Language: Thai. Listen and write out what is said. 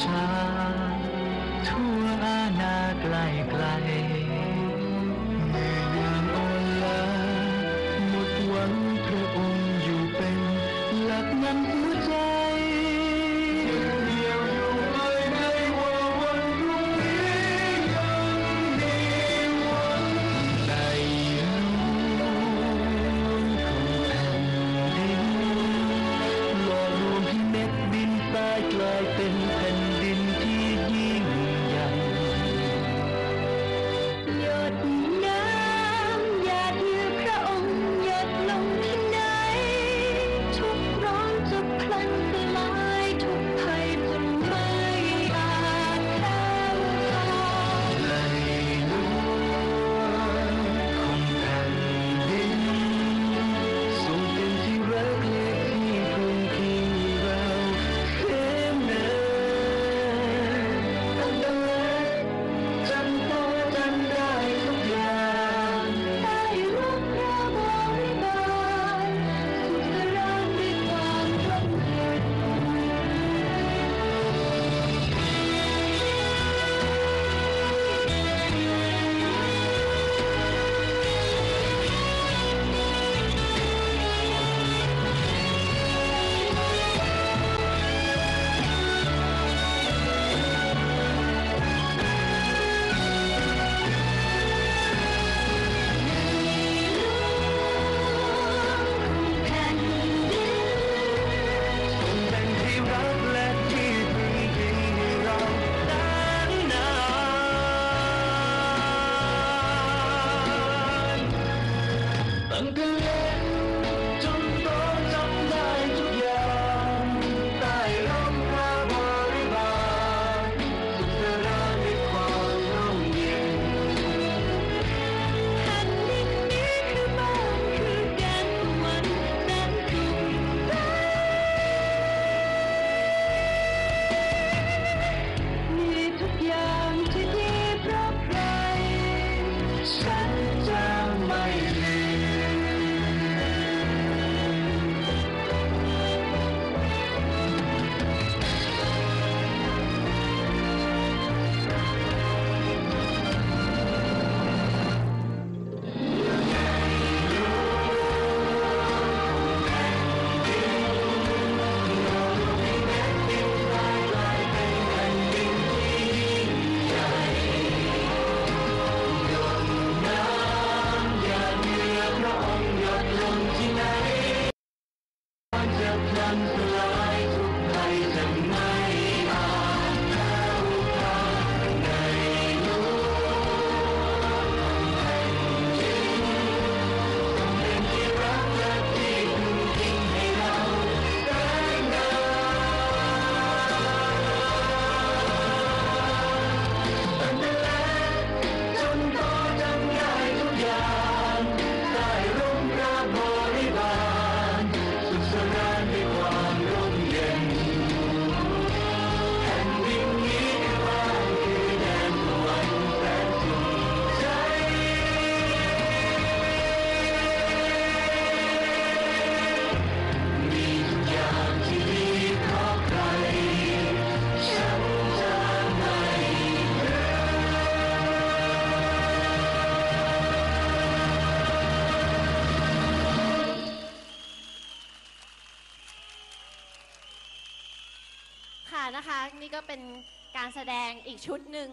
ชาทั่วอาณาไกลไกล Amen. ค่ะนะคะ นี่ก็เป็นการแสดงอีกชุดหนึ่ง